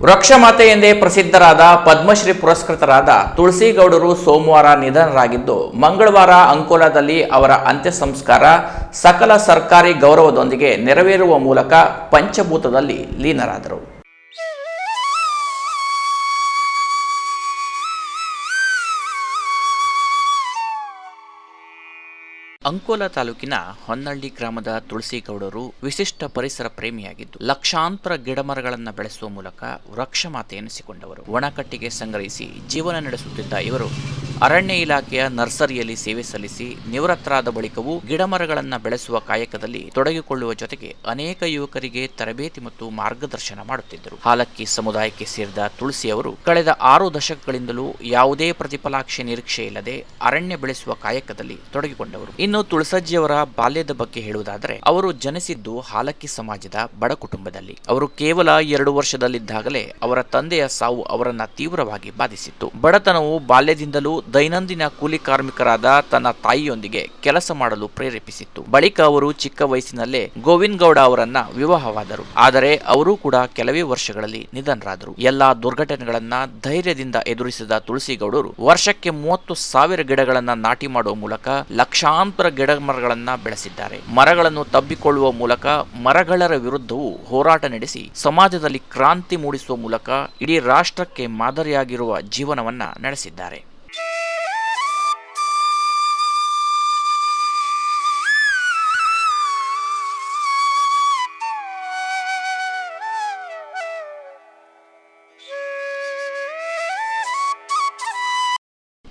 ವೃಕ್ಷಮಾತೆ ಎಂದೇ ಪ್ರಸಿದ್ಧರಾದ ಪದ್ಮಶ್ರೀ ಪುರಸ್ಕೃತರಾದ ತುಳಸಿಗೌಡರು ಸೋಮವಾರ ನಿಧನರಾಗಿದ್ದು, ಮಂಗಳವಾರ ಅಂಕೋಲಾದಲ್ಲಿ ಅವರ ಅಂತ್ಯ ಸಂಸ್ಕಾರ ಸಕಲ ಸರ್ಕಾರಿ ಗೌರವದೊಂದಿಗೆ ನೆರವೇರುವ ಮೂಲಕ ಪಂಚಭೂತದಲ್ಲಿ ಲೀನರಾದರು. ಅಂಕೋಲಾ ತಾಲೂಕಿನ ಹೊನ್ನಳ್ಳಿ ಗ್ರಾಮದ ತುಳಸಿಗೌಡರು ವಿಶಿಷ್ಟ ಪರಿಸರ ಪ್ರೇಮಿಯಾಗಿದ್ದು, ಲಕ್ಷಾಂತರ ಗಿಡಮರಗಳನ್ನು ಬೆಳೆಸುವ ಮೂಲಕ ವೃಕ್ಷಮಾತೆ ಎನಿಸಿಕೊಂಡವರು. ಒಣಕಟ್ಟಿಗೆ ಸಂಗ್ರಹಿಸಿ ಜೀವನ ನಡೆಸುತ್ತಿದ್ದ ಇವರು ಅರಣ್ಯ ಇಲಾಖೆಯ ನರ್ಸರಿಯಲ್ಲಿ ಸೇವೆ ಸಲ್ಲಿಸಿ ನಿವೃತ್ತರಾದ ಬಳಿಕವೂ ಗಿಡಮರಗಳನ್ನು ಬೆಳೆಸುವ ಕಾಯಕದಲ್ಲಿ ತೊಡಗಿಕೊಳ್ಳುವ ಜೊತೆಗೆ ಅನೇಕ ಯುವಕರಿಗೆ ತರಬೇತಿ ಮತ್ತು ಮಾರ್ಗದರ್ಶನ ಮಾಡುತ್ತಿದ್ದರು. ಹಾಲಕ್ಕಿ ಸಮುದಾಯಕ್ಕೆ ಸೇರಿದ ತುಳಸಿ ಅವರು ಕಳೆದ ಆರು ದಶಕಗಳಿಂದಲೂ ಯಾವುದೇ ಪ್ರತಿಫಲಾಕ್ಷೆ ನಿರೀಕ್ಷೆ ಇಲ್ಲದೆ ಅರಣ್ಯ ಬೆಳೆಸುವ ಕಾಯಕದಲ್ಲಿ ತೊಡಗಿಕೊಂಡವರು. ಇನ್ನು ತುಳಸಜ್ಜಿಯವರ ಬಾಲ್ಯದ ಬಗ್ಗೆ ಹೇಳುವುದಾದರೆ, ಅವರು ಜನಿಸಿದ್ದು ಹಾಲಕ್ಕಿ ಸಮಾಜದ ಬಡ ಕುಟುಂಬದಲ್ಲಿ. ಅವರು ಕೇವಲ ಎರಡು ವರ್ಷದಲ್ಲಿದ್ದಾಗಲೇ ಅವರ ತಂದೆಯ ಸಾವು ಅವರನ್ನ ತೀವ್ರವಾಗಿ ಬಾಧಿಸಿತ್ತು. ಬಡತನವು ಬಾಲ್ಯದಿಂದಲೂ ದೈನಂದಿನ ಕೂಲಿ ಕಾರ್ಮಿಕರಾದ ತನ್ನ ತಾಯಿಯೊಂದಿಗೆ ಕೆಲಸ ಮಾಡಲು ಪ್ರೇರೇಪಿಸಿತ್ತು. ಬಳಿಕ ಅವರು ಚಿಕ್ಕ ವಯಸ್ಸಿನಲ್ಲೇ ಗೋವಿಂದ್ ಗೌಡ ಅವರನ್ನ ವಿವಾಹವಾದರು. ಆದರೆ ಅವರು ಕೂಡ ಕೆಲವೇ ವರ್ಷಗಳಲ್ಲಿ ನಿಧನರಾದರು. ಎಲ್ಲಾ ದುರ್ಘಟನೆಗಳನ್ನ ಧೈರ್ಯದಿಂದ ಎದುರಿಸಿದ ತುಳಸಿಗೌಡರು ವರ್ಷಕ್ಕೆ ಮೂವತ್ತು ಸಾವಿರ ಗಿಡಗಳನ್ನ ನಾಟಿ ಮಾಡುವ ಮೂಲಕ ಲಕ್ಷಾಂತರ ಗಿಡ ಮರಗಳನ್ನ ಬೆಳೆಸಿದ್ದಾರೆ. ಮರಗಳನ್ನು ತಬ್ಬಿಕೊಳ್ಳುವ ಮೂಲಕ ಮರಗಳರ ವಿರುದ್ಧವೂ ಹೋರಾಟ ನಡೆಸಿ ಸಮಾಜದಲ್ಲಿ ಕ್ರಾಂತಿ ಮೂಡಿಸುವ ಮೂಲಕ ಇಡೀ ರಾಷ್ಟ್ರಕ್ಕೆ ಮಾದರಿಯಾಗಿರುವ ಜೀವನವನ್ನ ನಡೆಸಿದ್ದಾರೆ.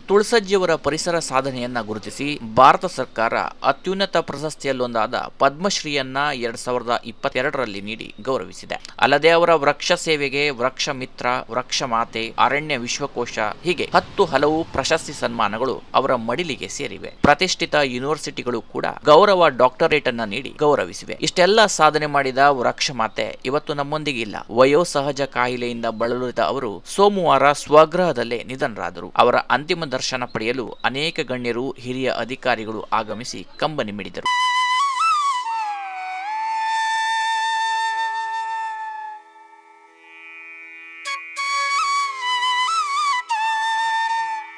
ತುಳಸಜ್ಜಿಯವರ ಪರಿಸರ ಸಾಧನೆಯನ್ನ ಗುರುತಿಸಿ ಭಾರತ ಸರ್ಕಾರ ಅತ್ಯುನ್ನತ ಪ್ರಶಸ್ತಿಯಲ್ಲೊಂದಾದ ಪದ್ಮಶ್ರೀಯನ್ನ ಎರಡ್ ಸಾವಿರದ ಇಪ್ಪತ್ತೆರಡರಲ್ಲಿ ನೀಡಿ ಗೌರವಿಸಿದೆ. ಅಲ್ಲದೆ ಅವರ ವೃಕ್ಷ ಸೇವೆಗೆ ವೃಕ್ಷ ಮಿತ್ರ, ವೃಕ್ಷ ಮಾತೆ, ಅರಣ್ಯ ವಿಶ್ವಕೋಶ, ಹೀಗೆ ಹತ್ತು ಹಲವು ಪ್ರಶಸ್ತಿ ಸನ್ಮಾನಗಳು ಅವರ ಮಡಿಲಿಗೆ ಸೇರಿವೆ. ಪ್ರತಿಷ್ಠಿತ ಯೂನಿವರ್ಸಿಟಿಗಳು ಕೂಡ ಗೌರವ ಡಾಕ್ಟರೇಟ್ ಅನ್ನ ನೀಡಿ ಗೌರವಿಸಿವೆ. ಇಷ್ಟೆಲ್ಲ ಸಾಧನೆ ಮಾಡಿದ ವೃಕ್ಷ ಮಾತೆ ಇವತ್ತು ನಮ್ಮೊಂದಿಗೆ ಇಲ್ಲ ವಯೋಸಹಜ ಕಾಯಿಲೆಯಿಂದ ಬಳಲಿದ ಅವರು ಸೋಮವಾರ ಸ್ವಗೃಹದಲ್ಲೇ ನಿಧನರಾದರು. ಅವರ ಅಂತಿಮ ದರ್ಶನ ಪಡೆಯಲು ಅನೇಕ ಗಣ್ಯರು ಹಿರಿಯ ಅಧಿಕಾರಿಗಳು ಆಗಮಿಸಿ ಕಂಬನಿ ಮಿಡಿದರು.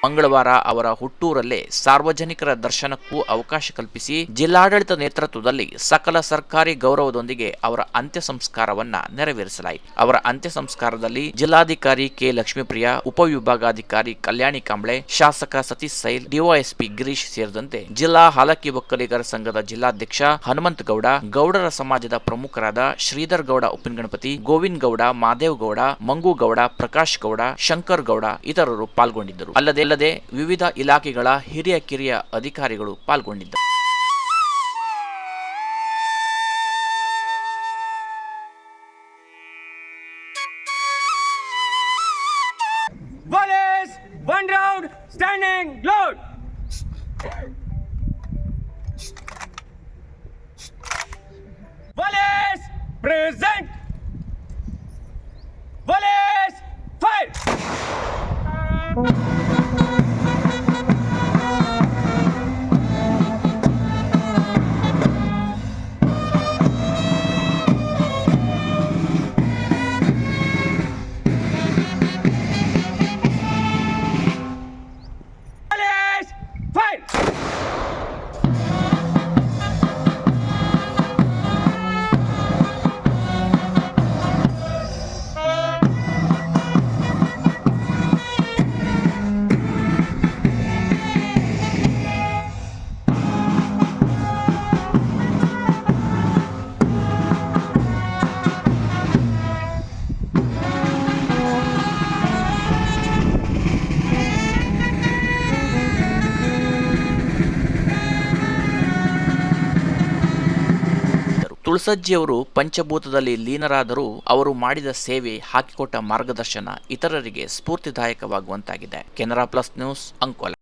ಮಂಗಳವಾರ ಅವರ ಹುಟ್ಟೂರಲ್ಲೇ ಸಾರ್ವಜನಿಕರ ದರ್ಶನಕ್ಕೂ ಅವಕಾಶ ಕಲ್ಪಿಸಿ ಜಿಲ್ಲಾಡಳಿತ ನೇತೃತ್ವದಲ್ಲಿ ಸಕಲ ಸರ್ಕಾರಿ ಗೌರವದೊಂದಿಗೆ ಅವರ ಅಂತ್ಯ ಸಂಸ್ಕಾರವನ್ನ ನೆರವೇರಿಸಲಾಯಿತು ಅವರ ಅಂತ್ಯ ಸಂಸ್ಕಾರದಲ್ಲಿ ಜಿಲ್ಲಾಧಿಕಾರಿ ಕೆ ಲಕ್ಷ್ಮೀಪ್ರಿಯ, ಉಪವಿಭಾಗಾಧಿಕಾರಿ ಕಲ್ಯಾಣಿ ಕಾಂಬ್ಳೆ, ಶಾಸಕ ಸತೀಶ್ ಸೈಲ್, ಡಿವೈಎಸ್ಪಿ ಗಿರೀಶ್ ಸೇರಿದಂತೆ ಜಿಲ್ಲಾ ಹಾಲಕ್ಕಿ ಒಕ್ಕಲಿಗರ ಸಂಘದ ಜಿಲ್ಲಾಧ್ಯಕ್ಷ ಹನುಮಂತ ಗೌಡ, ಗೌಡರ ಸಮಾಜದ ಪ್ರಮುಖರಾದ ಶ್ರೀಧರ್ ಗೌಡ ಉಪ್ಪಿನಗಣಪತಿ ಗೋವಿಂದ್ ಗೌಡ, ಮಾದೇವ್ ಗೌಡ, ಮಂಗು ಗೌಡ, ಪ್ರಕಾಶ್ ಗೌಡ, ಶಂಕರ್ ಗೌಡ ಇತರರು ಪಾಲ್ಗೊಂಡಿದ್ದರು. ಅಲ್ಲದೆ ಅಲ್ಲದೆ ವಿವಿಧ ಇಲಾಖೆಗಳ ಹಿರಿಯ ಕಿರಿಯ ಅಧಿಕಾರಿಗಳು ಪಾಲ್ಗೊಂಡಿದ್ದರು Wallace, ತುಳಸಜ್ಜಿಯವರು ಪಂಚಭೂತದಲ್ಲಿ ಲೀನರಾದರೂ ಅವರು ಮಾಡಿದ ಸೇವೆ ಹಾಕಿಕೊಟ್ಟ ಮಾರ್ಗದರ್ಶನ ಇತರರಿಗೆ ಸ್ಫೂರ್ತಿದಾಯಕವಾಗುವಂತಾಗಿದೆ. Canara plus news Ankola.